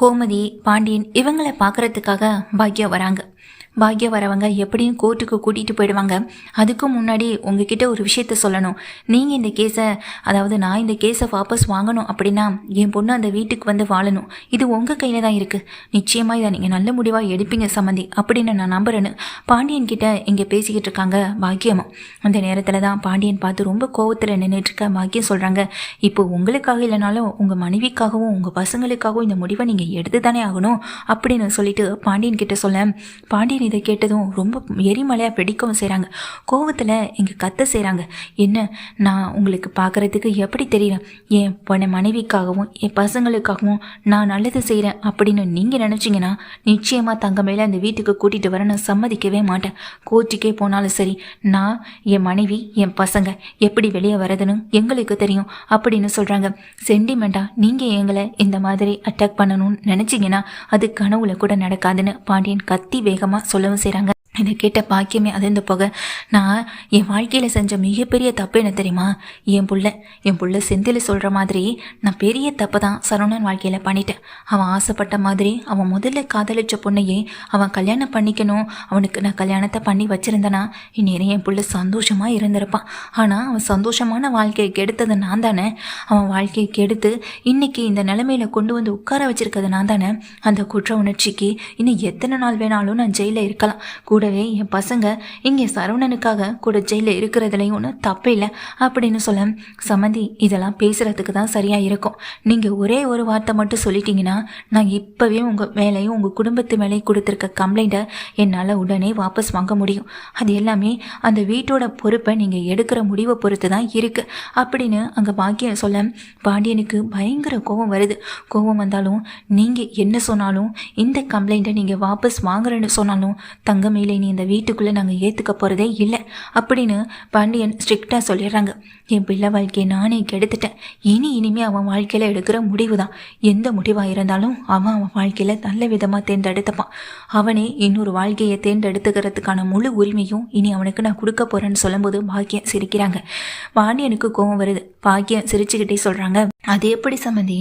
கோமதி பாண்டியன் இவங்களை பார்க்கறதுக்காக பாக்யா வராங்க. பாக்கிய வரவங்க எப்படியும் கோர்ட்டுக்கு கூட்டிகிட்டு போயிடுவாங்க. அதுக்கு முன்னாடி உங்ககிட்ட ஒரு விஷயத்த சொல்லணும். நீங்கள் இந்த கேஸை அதாவது நான் இந்த கேஸை வாபஸ் வாங்கணும் அப்படின்னா என் பொண்ணு அந்த வீட்டுக்கு வந்து வாழணும். இது உங்கள் கையில் தான் இருக்குது நிச்சயமாக இதை நீங்கள் நல்ல முடிவாக எடுப்பீங்க சம்மந்தி அப்படின்னு நான் நம்புறேன்னு பாண்டியன் கிட்ட இங்கே பேசிக்கிட்டு இருக்காங்க பாக்கியமா அந்த நேரத்தில் தான் பாண்டியன் பார்த்து ரொம்ப கோவத்தில் நின்றுட்டு இருக்க பாக்கியம் சொல்கிறாங்க இப்போ உங்களுக்காக இல்லைனாலும் உங்கள் மனைவிக்காகவும் உங்கள் பசங்களுக்காகவும் இந்த முடிவை நீங்கள் எடுத்து தானே ஆகணும் அப்படின்னு சொல்லிட்டு பாண்டியன் கிட்ட சொல்ல பாண்டியன் இதை கேட்டதும் ரொம்ப எரிமலையாக வெடிக்கவும் செய்கிறாங்க கோவத்தில் இங்கே கத்த செய்கிறாங்க என்ன நான் உங்களுக்கு பார்க்குறதுக்கு எப்படி தெரியறேன் என் பொண்ணை மனைவிக்காகவும் என் பசங்களுக்காகவும் நான் நல்லது செய்கிறேன் அப்படின்னு நீங்கள் நினச்சிங்கன்னா நிச்சயமாக தங்க மேலே அந்த வீட்டுக்கு கூட்டிகிட்டு வர நான் சம்மதிக்கவே மாட்டேன். கோச்சிக்கே போனாலும் சரி நான் என் மனைவி என் பசங்க எப்படி வெளியே வரதுன்னு எங்களுக்கு தெரியும் அப்படின்னு சொல்கிறாங்க சென்டிமெண்ட்டாக நீங்கள் எங்களை இந்த மாதிரி அட்டாக் பண்ணணும்னு நினச்சிங்கன்னா அது கனவுல கூட நடக்காதுன்னு பாண்டியன் கத்தி வேகமாக சொல்லவும் செய்கிறாங்க இதை கேட்ட பாக்கியமே அதிர்ந்து போக நான் என் வாழ்க்கையில் செஞ்ச மிகப்பெரிய தப்பு என்ன தெரியுமா? என் புள்ள என் புள்ள செந்தில் சொல்கிற மாதிரி நான் பெரிய தப்பு தான் சரவணன் வாழ்க்கையில் பண்ணிட்டேன். அவன் ஆசைப்பட்ட மாதிரி அவன் முதல்ல காதலிச்ச பொண்ணையே அவன் கல்யாணம் பண்ணிக்கணும். அவனுக்கு நான் கல்யாணத்தை பண்ணி வச்சுருந்தேனா இந்நேரம் என் புள்ள சந்தோஷமாக இருந்திருப்பான். ஆனால் அவன் சந்தோஷமான வாழ்க்கையை கெடுத்தது நான் தானே. அவன் வாழ்க்கையை கெடுத்து இன்னைக்கு இந்த நிலைமையில கொண்டு வந்து உட்கார வச்சிருக்கிறது நான் தானே. அந்த குற்ற உணர்ச்சிக்கு இன்னும் எத்தனை நாள் வேணாலும் நான் ஜெயிலில் இருக்கலாம். கூடவே என் பசங்க இங்கே சரவணனுக்காக கூட ஜெயிலில் இருக்கிறதுலையும் ஒன்றும் தப்பு இல்லை அப்படின்னு சொல்ல சமந்தி இதெல்லாம் பேசுகிறதுக்கு தான் சரியாக இருக்கும். நீங்கள் ஒரே ஒரு வார்த்தை மட்டும் சொல்லிட்டீங்கன்னா நான் இப்போவே உங்கள் மேலேயும் உங்கள் குடும்பத்து மேலேயும் கொடுத்துருக்க கம்ப்ளைண்ட்டை என்னால் உடனே வாபஸ் வாங்க முடியும். அது எல்லாமே அந்த வீட்டோட பொறுப்பை நீங்கள் எடுக்கிற முடிவை பொறுத்து தான் இருக்குது அப்படின்னு அங்கே பாக்கியம் சொல்ல பாண்டியனுக்கு பயங்கர கோபம் வருது. கோபம் வந்தாலும் நீங்கள் என்ன சொன்னாலும் இந்த கம்ப்ளைண்ட்டை நீங்கள் வாபஸ் வாங்குறேன்னு சொன்னாலும் தங்கமேலே நீ இந்த வீட்டுக்குள்ளே நாங்கள் ஏற்றுக்க போகிறதே இல்லை அப்படின்னு பாண்டியன் ஸ்ட்ரிக்டாக சொல்லிடுறாங்க. என் பிள்ளை வாழ்க்கையை நானே கெடுத்துட்டேன். இனி இனிமே அவன் வாழ்க்கையில் எடுக்கிற முடிவு தான் எந்த முடிவாக இருந்தாலும் அவன் அவன் வாழ்க்கையில் நல்ல விதமாக தேர்ந்தெடுத்துப்பான். அவனே இன்னொரு வாழ்க்கையை தேர்ந்தெடுத்துக்கிறதுக்கான முழு உரிமையும் இனி அவனுக்கு நான் கொடுக்க போகிறேன்னு சொல்லும்போது பாக்கியம் சிரிக்கிறாங்க. பாண்டியனுக்கு கோபம் வருது. பாக்கியம் சிரிச்சுக்கிட்டே சொல்கிறாங்க அது எப்படி சம்மந்தி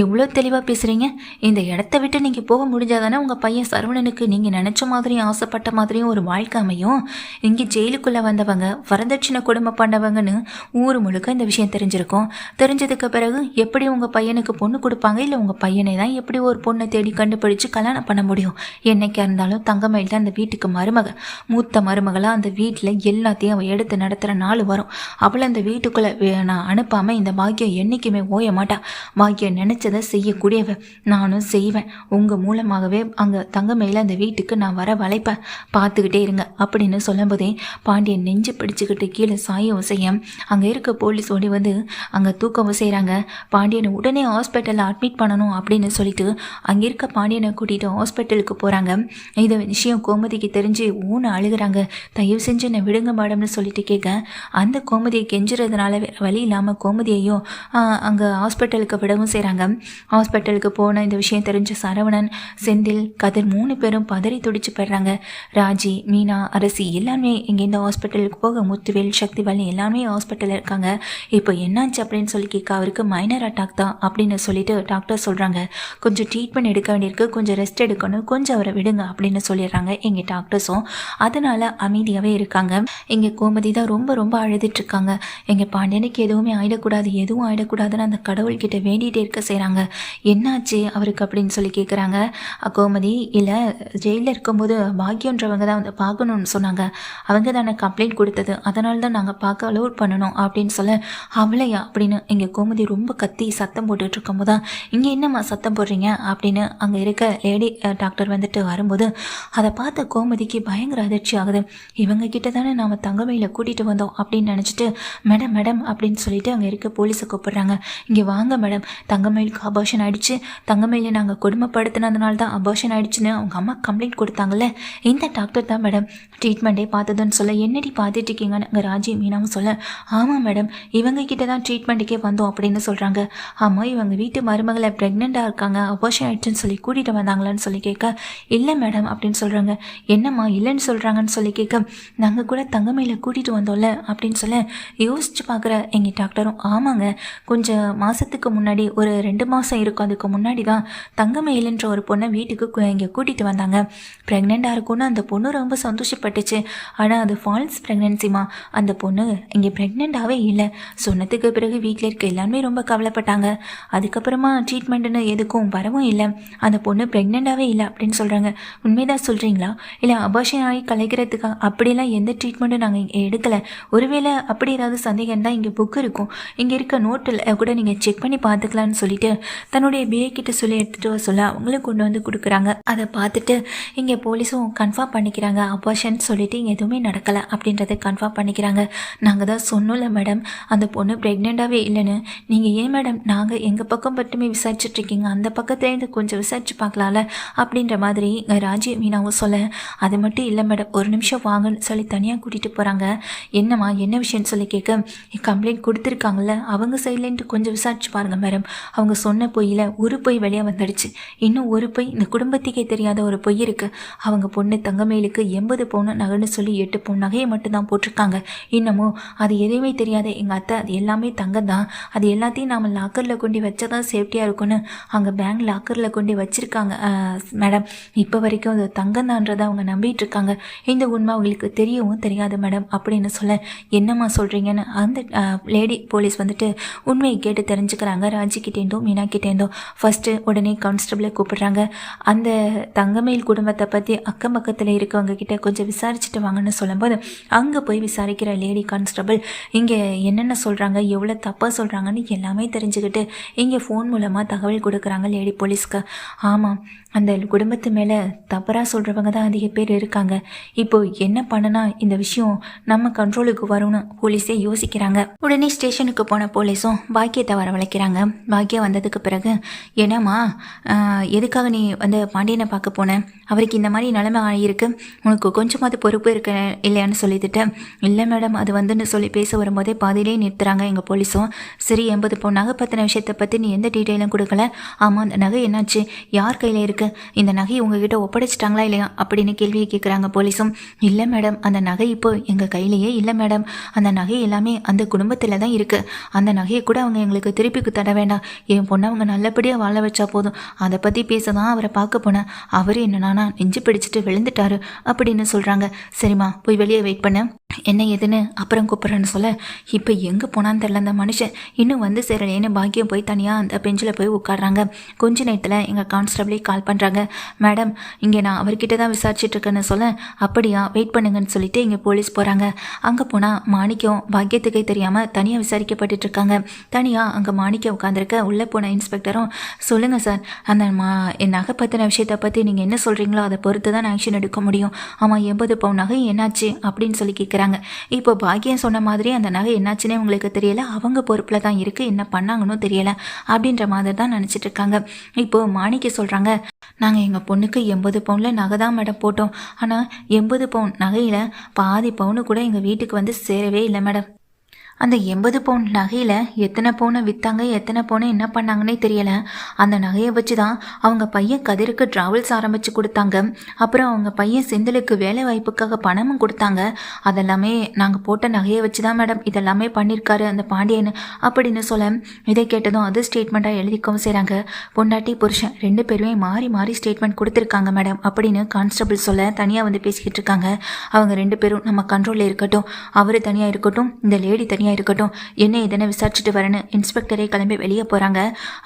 எவ்வளோ தெளிவாக பேசுகிறீங்க இந்த இடத்த விட்டு நீங்கள் போக முடிஞ்சாதானே உங்கள் பையன் சரவணனுக்கு நீங்கள் நினச்ச மாதிரி ஆசைப்பட்ட மாதிரி மாதிரியும் ஒரு வாழ்க்கை அமையும். இங்கே ஜெயிலுக்குள்ளே வந்தவங்க வரதட்சணை கொடுமை பண்ணவங்கன்னு ஊர் முழுக்க இந்த விஷயம் தெரிஞ்சிருக்கும். தெரிஞ்சதுக்கு பிறகு எப்படி உங்கள் பையனுக்கு பொண்ணு கொடுப்பாங்க? இல்லை உங்கள் பையனை தான் எப்படி ஒரு பொண்ணை தேடி கண்டுபிடிச்சு கல்யாணம் பண்ண முடியும்? என்னைக்கா இருந்தாலும் தங்கமயில் தான் அந்த வீட்டுக்கு மருமக. மூத்த மருமகளாக அந்த வீட்டில் எல்லாத்தையும் அவள் எடுத்து நடத்துகிற நாள் வரும். அவளை அந்த வீட்டுக்குள்ளே நான் அனுப்பாமல் இந்த பாக்கியம் என்றைக்குமே ஓய மாட்டா. பாக்கியம் நினச்சதை செய்யக்கூடியவ நானும் செய்வேன். உங்கள் மூலமாகவே அங்கே தங்கமயில அந்த வீட்டுக்கு நான் வர வளைப்பேன். பார்த்துக்கிட்டே இருங்க அப்படின்னு சொல்லும்போதே பாண்டியன் நெஞ்சு பிடிச்சிக்கிட்டு கீழே சாயவும் செய்ய அங்கே இருக்க போலீஸ் ஓடி வந்து அங்கே தூக்கவும் செய்கிறாங்க பாண்டியனை உடனே ஹாஸ்பிட்டலில் அட்மிட் பண்ணணும் அப்படின்னு சொல்லிட்டு அங்கே இருக்க பாண்டியனை கூட்டிகிட்டு ஹாஸ்பிட்டலுக்கு போகிறாங்க இந்த விஷயம் கோமதிக்கு தெரிஞ்சு ஊன அழுகுறாங்க. தயவு செஞ்சு என்னை விடுங்க மேடம்னு சொல்லிட்டு கேட்க அந்த கோமதியை கெஞ்சுறதுனால வழி இல்லாமல் கோமதியையும் அங்கே ஹாஸ்பிட்டலுக்கு விடவும் செய்கிறாங்க ஹாஸ்பிட்டலுக்கு போன இந்த விஷயம் தெரிஞ்ச சரவணன் செந்தில் கதிர் மூணு பேரும் பதறி துடிச்சு போயிடுறாங்க. ராஜ் மீனா அரசி எல்லாமே இங்கே இந்த ஹாஸ்பிட்டலுக்கு போக முத்துவேல் சக்திவேல் எல்லாமே ஹாஸ்பிட்டலில் இருக்காங்க. இப்போ என்னாச்சு அப்படின்னு சொல்லி கேட்க அவருக்கு மைனர் அட்டாக் தான் அப்படின்னு சொல்லிட்டு டாக்டர் சொல்கிறாங்க கொஞ்சம் ட்ரீட்மெண்ட் எடுக்க வேண்டியிருக்கு கொஞ்சம் ரெஸ்ட் எடுக்கணும் கொஞ்சம் அவரை விடுங்க அப்படின்னு சொல்லிடுறாங்க எங்கள் டாக்டர்ஸும் அதனால் அமைதியாகவே இருக்காங்க. எங்கள் கோமதி தான் ரொம்ப ரொம்ப அழுதுட்டு இருக்காங்க. எங்கள் பாண்டியனுக்கு எதுவுமே ஆயிடக்கூடாது எதுவும் ஆயிடக்கூடாதுன்னு அந்த கடவுள்கிட்ட வேண்டிகிட்டே இருக்க செய்கிறாங்க என்னாச்சு அவருக்கு அப்படின்னு சொல்லி கேட்குறாங்க கோமதி இல்லை ஜெயிலில் இருக்கும்போது பாக்கியன்றவங்க தான் வந்து பார்க்கணும்னு சொன்னாங்க. அவங்க தானே கம்ப்ளைண்ட் கொடுத்தது. அதனால தான் நாங்கள் பார்க்க அலோட் பண்ணணும் அப்படின்னு சொல்ல அவளையா? அப்படின்னு இங்கே கோமதி ரொம்ப கத்தி சத்தம் போட்டுட்டு இருக்கும்போது தான் இங்கே என்னம்மா சத்தம் போடுறீங்க? அப்படின்னு அங்கே இருக்க லேடி டாக்டர் வந்துட்டு வரும்போது அதை பார்த்த கோமதிக்கு பயங்கர அதிர்ச்சி ஆகுது. இவங்க கிட்ட தானே நாம் தங்கமையில் கூட்டிகிட்டு வந்தோம் அப்படின்னு நினச்சிட்டு மேடம் மேடம் அப்படின்னு சொல்லிட்டு அங்கே இருக்க போலீஸை கூப்பிடுறாங்க. இங்கே வாங்க மேடம். தங்கமயிலுக்கு அபார்ஷன் ஆயிடுச்சு. தங்கமயிலை நாங்கள் கொடுமைப்படுத்தினதுனால தான் அபார்ஷன் ஆயிடுச்சுன்னு அவங்க அம்மா கம்ப்ளைண்ட் கொடுத்தாங்கல்ல. இந்த டாக்டர் டாக்டர் தான் மேடம். ட்ரீட்மெண்ட்டே பார்த்ததுன்னு சொல்ல என்னடி பார்த்துட்டு இருக்கீங்கன்னு அங்கே ராஜி மீனாவும் சொல்ல ஆமாம் மேடம் இவங்க கிட்ட தான் ட்ரீட்மெண்ட்டுக்கே வந்தோம் அப்படின்னு சொல்கிறாங்க ஆமாம் இவங்க வீட்டு மருமகளை ப்ரெக்னெண்ட்டாக இருக்காங்க அபோஷன் ஆயிடுச்சுன்னு சொல்லி கூட்டிகிட்டு வந்தாங்களான்னு சொல்லி கேட்க இல்லை மேடம் அப்படின்னு சொல்கிறாங்க என்னம்மா இல்லைன்னு சொல்கிறாங்கன்னு சொல்லி கேட்க நாங்கள் கூட தங்கமையில் கூட்டிகிட்டு வந்தோம்ல அப்படின்னு சொல்ல யோசிச்சு பார்க்குற எங்கள் டாக்டரும் ஆமாங்க கொஞ்சம் மாதத்துக்கு முன்னாடி ஒரு ரெண்டு மாதம் இருக்கும் அதுக்கு முன்னாடி தான் தங்கமயிலுன்ற ஒரு பொண்ணை வீட்டுக்கு இங்கே கூட்டிகிட்டு வந்தாங்க. ப்ரெக்னெண்ட்டாக இருக்கும்னு அந்த பொண்ணு ரொம்ப சந்தோஷப்பட்டுச்சு. ஆனால் அது ஃபால்ஸ் ப்ரெக்னென்சிமா அந்த பொண்ணு இங்கே ப்ரெக்னெண்ட்டாகவே இல்லை. சொன்னதுக்கு பிறகு வீட்டில் இருக்க எல்லாருமே ரொம்ப கவலைப்பட்டாங்க. அதுக்கப்புறமா ட்ரீட்மெண்ட்டுன்னு எதுக்கும் வரவும் இல்லை. அந்த பொண்ணு ப்ரெக்னெண்ட்டாகவே இல்லை அப்படின்னு சொல்கிறாங்க உண்மைதான் சொல்கிறீங்களா இல்லை அபாஷன் ஆகி கலைக்கிறதுக்காக அப்படிலாம் எந்த ட்ரீட்மெண்ட்டும் நாங்கள் எடுக்கலை. ஒருவேளை அப்படி ஏதாவது சந்தேகம் தான் இங்கே புக் இருக்கும். இங்கே இருக்க நோட்டில் கூட நீங்கள் செக் பண்ணி பார்த்துக்கலான்னு சொல்லிட்டு தன்னுடைய பிஏ கிட்ட சொல்லி எடுத்துகிட்டு வர சொல்ல அவங்களும் கொண்டு வந்து கொடுக்குறாங்க. அதை பார்த்துட்டு இங்கே போலீஸும் கன்ஃபார்ம் பண்ணிக்கிறாங்க. அபார்ஷன் சொல்லிட்டு எதுவுமே நடக்கலை அப்படின்றத கன்ஃபார்ம் பண்ணிக்கிறாங்க. நாங்கள் தான் சொன்னோம்ல மேடம் அந்த பொண்ணு ப்ரெக்னெண்ட்டாகவே இல்லைன்னு. நீங்கள் ஏன் மேடம் நாங்கள் எங்கள் பக்கம் மட்டுமே விசாரிச்சுட்டு இருக்கீங்க. அந்த பக்கத்துலேருந்து கொஞ்சம் விசாரிச்சு பார்க்கலாம்ல அப்படின்ற மாதிரி ராஜி மீனாவும் சொல்ல அது மட்டும் இல்லை மேடம் ஒரு நிமிஷம் வாங்கன்னு சொல்லி தனியாக கூட்டிகிட்டு போகிறாங்க என்னம்மா என்ன விஷயம்னு சொல்லி கேட்க கம்ப்ளைண்ட் கொடுத்துருக்காங்கல்ல அவங்க சைட்லேன்ட்டு கொஞ்சம் விசாரிச்சு பாருங்கள் மேடம் அவங்க சொன்ன பொய்யில் ஒரு பொய் வெளியே வந்துடுச்சு. இன்னும் ஒரு பொய் இந்த குடும்பத்துக்கே தெரியாத ஒரு பொய் இருக்குது அவங்க பொண்ணு தங்கமே தங்கமேலுக்கு எண்பது பவுன் நகைன்னு சொல்லி எட்டு பவுன் நகையை மட்டும்தான் போட்டிருக்காங்க. இன்னமும் அது எதுவுமே தெரியாத எங்கள் அத்தை அது எல்லாமே தங்கம் தான். அது எல்லாத்தையும் நாம் லாக்கரில் கொண்டு வச்சா தான் சேஃப்டியாக இருக்கும்னு அங்கே பேங்க் லாக்கரில் கொண்டு வச்சுருக்காங்க. மேடம் இப்போ வரைக்கும் அது தங்கம் தான்றதை அவங்க நம்பிட்டு இருக்காங்க. இந்த உண்மை அவங்களுக்கு தெரியவும் தெரியாது மேடம் அப்படின்னு சொல்ல என்னம்மா சொல்கிறீங்கன்னு அந்த லேடி போலீஸ் வந்துட்டு உண்மையை கேட்டு தெரிஞ்சுக்கிறாங்க. ராஜிக்கிட்டேந்தோ மீனா கிட்டேருந்தும் ஃபஸ்ட்டு உடனே கான்ஸ்டபிளை கூப்பிடுறாங்க. அந்த தங்கமேல் குடும்பத்தை பற்றி அக்கம் பக்கத்தில் இருக்க இருக்கவங்க கிட்ட கொஞ்சம் விசாரிச்சுட்டு வாங்கன்னு சொல்லும்போது அங்கே போய் விசாரிக்கிற லேடி கான்ஸ்டபிள் இங்கே என்னென்ன சொல்கிறாங்க எவ்வளோ தப்பாக சொல்கிறாங்கன்னு எல்லாமே தெரிஞ்சுக்கிட்டு இங்கே ஃபோன் மூலமாக தகவல் கொடுக்குறாங்க லேடி போலீஸ்க்கு ஆமாம் அந்த குடும்பத்து மேலே தவறாக சொல்கிறவங்க தான் அதிக பேர் இருக்காங்க. இப்போ என்ன பண்ணனா இந்த விஷயம் நம்ம கண்ட்ரோலுக்கு வரும்னு போலீஸே யோசிக்கிறாங்க. உடனே ஸ்டேஷனுக்கு போன போலீஸும் பாக்கியத்தை வரவழைக்கிறாங்க. பாக்கியம் வந்ததுக்கு பிறகு என்னம்மா எதுக்காக நீ வந்து பாண்டியனை பார்க்க போன? அவருக்கு இந்த மாதிரி நிலைமை ஆகியிருக்கு உனக்கு கொஞ்சமாவது பொறுப்பு இருக்க இல்லையான்னு சொல்லிட்டு இல்லை மேடம் அது வந்துன்னு சொல்லி பேச வரும்போதே பாதியிலே நிறுத்துறாங்க எங்கள் போலீஸும். சரி எண்பது பவுன் நகை பற்றின விஷயத்தை பற்றி நீ எந்த டீட்டெயிலும் கொடுக்கல. ஆமாம் அந்த நகை என்னாச்சு? யார் கையில் இருக்குது இந்த நகை உங்ககிட்ட ஒப்படைச்சிட்டாங்களா இல்லையா? அப்படின்னு கேள்வியை கேட்குறாங்க போலீஸும். இல்லை மேடம் அந்த நகை இப்போ எங்கள் கையிலேயே இல்லை மேடம். அந்த நகை எல்லாமே அந்த குடும்பத்தில் தான் இருக்குது அந்த நகையை கூட அவங்க எங்களுக்கு திருப்பி தர வேண்டாம். என் பொண்ணை அவங்க நல்லபடியாக வாழ வச்சா போதும். அதை பற்றி பேச தான் அவரை பார்க்க போனேன். அவர் என்னன்னா நெஞ்சு பிடிச்சிட்டு விழுந்துட்டாரு. அப்படின்னு சொல்கிறாங்க சரிம்மா போய் வெளியே வெயிட் பண்ண. என்ன ஏதுன்னு அப்புறம் கூப்பிட்றேன்னு சொல்ல இப்போ எங்கே போனான்னு தெரில அந்த மனுஷன் இன்னும் வந்து சேரலேன்னு பாக்கியம் போய் தனியாக அந்த பெஞ்சில் போய் உட்காடுறாங்க கொஞ்ச நேரத்தில் எங்கள் கான்ஸ்டபிளே கால் பண்ணுறாங்க மேடம் இங்கே நான் அவர்கிட்ட தான் விசாரிச்சிட்ருக்கேன்னு சொல்ல அப்படியா வெயிட் பண்ணுங்கன்னு சொல்லிட்டு இங்கே போலீஸ் போகிறாங்க அங்கே போனால் மாணிக்கம் பாக்கியத்துக்கே தெரியாமல் தனியாக விசாரிக்கப்பட்டுட்டு இருக்காங்க. தனியாக அங்கே மாணிக்கம் உட்காந்துருக்க உள்ளே போன இன்ஸ்பெக்டரும் சொல்லுங்கள் சார் அந்த மா என் நகை பற்றின விஷயத்தை பற்றி நீங்கள் என்ன சொல்கிறீங்களோ அதை பொறுத்து தான் ஆக்ஷன் எடுக்க முடியும். ஆமாம் எண்பது பவுன் நகை என்னாச்சு? அப்படின்னு சொல்லி கேட்குறாங்க இப்போ பாக்கியம் சொன்ன மாதிரி அந்த நகை என்னாச்சுன்னே உங்களுக்கு தெரியல? அவங்க பொறுப்பில் தான் இருக்குது என்ன பண்ணாங்கன்னு தெரியல. அப்படின்ற மாதிரி தான் நினச்சிட்டு இருக்காங்க. இப்போ மாணிக்க சொல்கிறாங்க நாங்கள் எங்கள் பொண்ணுக்கு எண்பது பவுனில் நகை தான் மேடம் போட்டோம். ஆனால் எண்பது பவுன் நகையில் பாதி பவுனு கூட எங்கள் வீட்டுக்கு வந்து சேரவே இல்லை மேடம். அந்த எண்பது பவுன் நகையில் எத்தனை பவுனை விற்றாங்க எத்தனை பவுனை என்ன பண்ணாங்கன்னே தெரியல. அந்த நகையை வச்சு தான் அவங்க பையன் கதிருக்கு ட்ராவல்ஸ் ஆரம்பித்து கொடுத்தாங்க. அப்புறம் அவங்க பையன் செந்திலுக்கு வேலை வாய்ப்புக்காக பணமும் கொடுத்தாங்க. அதெல்லாமே நாங்கள் போட்ட நகையை வச்சு தான் மேடம் இதெல்லாமே பண்ணியிருக்காரு அந்த பாண்டியன் அப்படின்னு சொல்ல இதை கேட்டதும் அது ஸ்டேட்மெண்ட்டாக எழுதிக்கவும் செய்கிறாங்க பொண்டாட்டி புருஷன் ரெண்டு பேருமே மாறி மாறி ஸ்டேட்மெண்ட் கொடுத்துருக்காங்க மேடம் அப்படின்னு கான்ஸ்டபிள் சொல்ல தனியாக வந்து பேசிக்கிட்டு இருக்காங்க. அவங்க ரெண்டு பேரும் நம்ம கண்ட்ரோலில் இருக்கட்டும் அவர் தனியாக இருக்கட்டும் இந்த லேடி தனியாக இருக்கட்டும் என்ன இதனை விசாரிச்சுட்டு வரேன்னு இன்ஸ்பெக்டரே கிளம்பி வெளியே போகிறாங்க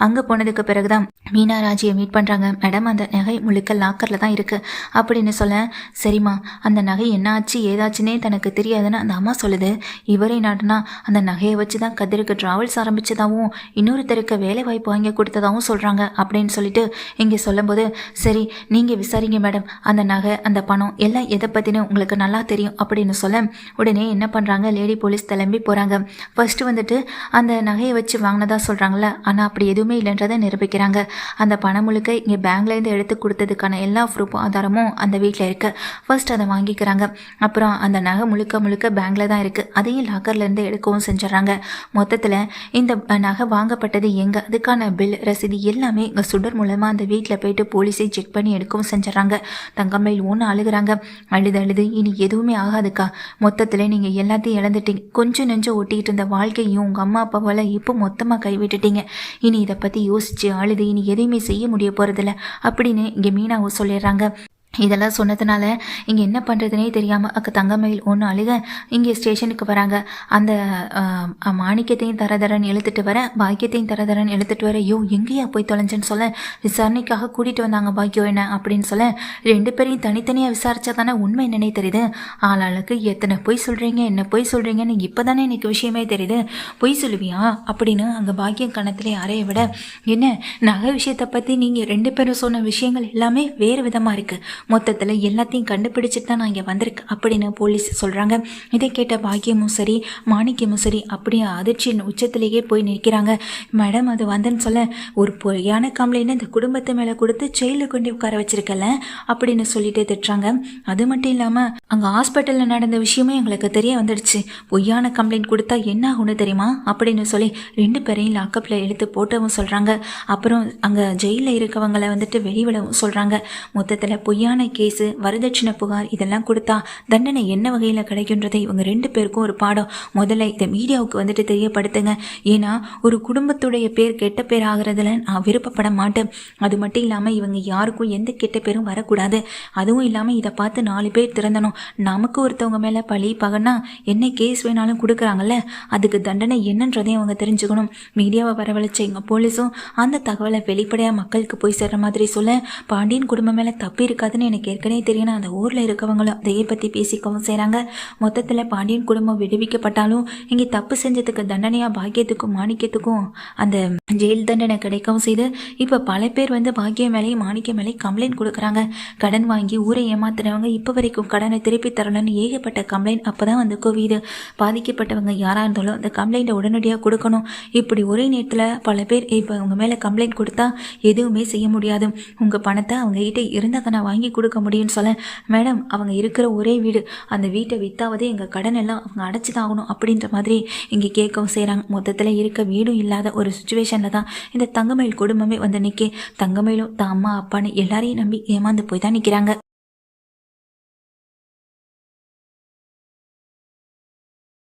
அங்கே போனதுக்கு பிறகு தான் மீனா ராஜியை மீட் பண்ணுறாங்க மேடம் அந்த நகை முழுக்க லாக்கரில் தான் இருக்குது அப்படின்னு சொல்ல சரிம்மா அந்த நகை என்ன ஆச்சு ஏதாச்சுன்னே தனக்கு தெரியாதுன்னு அந்த அம்மா சொல்லுது. இவரே நாட்டுனா அந்த நகையை வச்சு தான் கதிருக்கு ட்ராவல்ஸ் ஆரம்பிச்சதாகவும் இன்னொருத்தருக்கு வேலை வாய்ப்பு வாங்கி கொடுத்ததாகவும் சொல்கிறாங்க அப்படின்னு சொல்லிட்டு இங்கே சொல்லும்போது சரி நீங்கள் விசாரிங்க மேடம். அந்த நகை அந்த பணம் எல்லாம் எதை பற்றினு உங்களுக்கு நல்லா தெரியும் அப்படின்னு சொல்ல உடனே என்ன பண்ணுறாங்க லேடி போலீஸ் கிளம்பி போகிறாங்க சொல்கிறாங்க ஃபர்ஸ்ட் வந்துட்டு அந்த நகையை வச்சு வாங்கினதா சொல்கிறாங்கள ஆனால் அப்படி எதுவுமே இல்லைன்றதை நிரூபிக்கிறாங்க. அந்த பணம் முழுக்க இங்கே பேங்க்லேருந்து எடுத்து கொடுத்ததுக்கான எல்லா ப்ரூஃப் ஆதாரமும் அந்த வீட்டில் இருக்குது ஃபர்ஸ்ட் அதை வாங்கிக்கிறாங்க. அப்புறம் அந்த நகை முழுக்க முழுக்க பேங்கில் தான் இருக்குது அதையும் லாக்கர்லேருந்து எடுக்கவும் செஞ்சிடறாங்க. மொத்தத்தில் இந்த நகை வாங்கப்பட்டது எங்கே? அதுக்கான பில் ரசீது எல்லாமே இங்கே சுடர் மூலமாக அந்த வீட்டில் போயிட்டு போலீஸை செக் பண்ணி எடுக்கவும் செஞ்சிடறாங்க. தங்கமயில் ஒன்று அழுகிறாங்க. அழுது அழுது இனி எதுவுமே ஆகாதுக்கா. மொத்தத்தில் நீங்கள் எல்லாத்தையும் இழந்துட்டீங்க. கொஞ்சம் நெஞ்சம் ஓட்டிகிட்டு இருந்த வாழ்க்கையும் உங்கள் அம்மா அப்பாவால் இப்போ மொத்தமாக கைவிட்டுட்டீங்க. இனி இதை பற்றி யோசிச்சு அழுது இனி எதையுமே செய்ய முடிய போகிறதில்ல அப்படின்னு இங்கே மீனாவும் சொல்லிடுறாங்க. இதெல்லாம் சொன்னதுனால இங்கே என்ன பண்ணுறதுனே தெரியாமல் அக்க தங்கமயில் ஒன்று அழுக இங்கே ஸ்டேஷனுக்கு வராங்க. அந்த மாணிக்கத்தையும் தரதரன் இழுத்துட்டு வர பாக்கியத்தையும் தரதரன் இழுத்துட்டு வர ஐயோ எங்கேயா போய் தொலைஞ்சேன்னு சொல்ல விசாரணைக்காக கூட்டிகிட்டு வந்தாங்க பாக்கியம் என்ன அப்படின்னு சொல்ல ரெண்டு பேரையும் தனித்தனியாக விசாரித்தா தானே உண்மை என்னன்னே தெரியுது. ஆளாளுக்கு எத்தனை பொய் சொல்கிறீங்க என்ன பொய் சொல்கிறீங்கன்னு இப்போ தானே எனக்கு விஷயமே தெரியுது. பொய் சொல்லுவியா? அப்படின்னு அங்கே பாக்கியம் கணத்திலே அறைய விட என்ன நகை விஷயத்தை பற்றி நீங்கள் ரெண்டு பேரும் சொன்ன விஷயங்கள் எல்லாமே வேறு விதமாக இருக்குது மொத்தத்தில் எல்லாத்தையும் கண்டுபிடிச்சிட்டு தான் நான் இங்கே வந்திருக்கேன் அப்படின்னு போலீஸ் சொல்கிறாங்க இதை கேட்ட பாக்கியமும் சரி மாணிக்கமும் சரி அப்படியே அதிர்ச்சியின் உச்சத்திலேயே போய் நிற்கிறாங்க. மேடம் அது வந்தேன்னு சொல்ல ஒரு பொய்யான கம்ப்ளைண்ட் இந்த குடும்பத்து மேலே கொடுத்து ஜெயிலில் கொண்டு உட்கார வச்சிருக்கல அப்படின்னு சொல்லிட்டு திட்டுறாங்க. அது மட்டும் இல்லாமல் அங்கே ஹாஸ்பிட்டலில் நடந்த விஷயமே எங்களுக்கு தெரிய வந்துடுச்சு. பொய்யான கம்ப்ளைண்ட் கொடுத்தா என்ன ஆகும்னு தெரியுமா? அப்படின்னு சொல்லி ரெண்டு பேரையும் லாக்கப்பில் எடுத்து போட்டவும் சொல்கிறாங்க அப்புறம் அங்கே ஜெயிலில் இருக்கவங்களை வந்துட்டு வெளிவிடவும் சொல்கிறாங்க மொத்தத்தில் பொய்யான கேஸு வரதட்சணை புகார் இதெல்லாம் கொடுத்தா தண்டனை என்ன வகையில் கிடைக்குன்றதை இவங்க ரெண்டு பேருக்கும் ஒரு பாடம். முதல்ல இதை மீடியாவுக்கு வந்துட்டு தெரியப்படுத்துங்க. ஏன்னா ஒரு குடும்பத்துடைய பேர் கெட்ட பேர் ஆகிறதுல நான் விருப்பப்பட மாட்டேன். அது மட்டும் இல்லாமல் இவங்க யாருக்கும் எந்த கெட்ட பேரும் வரக்கூடாது. அதுவும் இல்லாமல் இதை பார்த்து நாலு பேர் திறந்தணும் நமக்கு ஒருத்தவங்க மேலே பழி பகன்னா என்ன கேஸ் வேணாலும் கொடுக்குறாங்கல்ல அதுக்கு தண்டனை என்னன்றதையும் அவங்க தெரிஞ்சுக்கணும். மீடியாவை வரவழைச்ச எங்கள் போலீஸும் அந்த தகவலை வெளிப்படையாக மக்களுக்கு போய் சேர்ற மாதிரி சொல்ல பாண்டியன் குடும்பம் மேலே தப்பு இருக்காதுன்னு எனக்கு ஏற்கனவே தெரியும். அந்த ஊரில் இருக்கவங்களும் அதையே பற்றி பேசிக்கவும் செய்கிறாங்க மொத்தத்தில் பாண்டியன் குடும்பம் விடுவிக்கப்பட்டாலும் இங்கே தப்பு செஞ்சதுக்கு தண்டனையாக பாக்கியத்துக்கும் மாணிக்கத்துக்கும் அந்த ஜெயில் தண்டனை கிடைக்கவும் செய்து இப்போ பல பேர் வந்து பாக்கியம் மேலேயும் மாணிக்கம் மேலேயும் கம்ப்ளைண்ட் கொடுக்குறாங்க. கடன் வாங்கி ஊரை ஏமாத்துறவங்க இப்போ வரைக்கும் கடனை திருப்பி தரலன்னு ஏகப்பட்ட கம்ப்ளைண்ட் அப்போ தான் வந்து குவியுது. பாதிக்கப்பட்டவங்க யாராக இருந்தாலும் அந்த கம்ப்ளைண்ட்டை உடனடியாக கொடுக்கணும். இப்படி ஒரே நேரத்தில் பல பேர் இப்போ உங்கள் மேலே கம்ப்ளைண்ட் கொடுத்தா எதுவுமே செய்ய முடியாது. உங்கள் பணத்தை அவங்ககிட்ட இருந்த இருந்தால் வாங்கி கொடுக்க முடியும்னு சொல்ல மேடம் அவங்க இருக்கிற ஒரே வீடு அந்த வீட்டை வித்தாவது எங்கள் கடன் எல்லாம் அவங்க அடைச்சி தான் ஆகணும் அப்படின்ற மாதிரி இங்கே கேட்கவும் செய்கிறாங்க மொத்தத்தில் இருக்க வீடும் இல்லாத ஒரு சுச்சுவேஷனில் தான் இந்த தங்கமயில் குடும்பமே வந்து நிற்கி தங்கமயிலும் தான் அம்மா அப்பான்னு எல்லாரையும் நம்பி ஏமாந்து போய் தான் நிற்கிறாங்க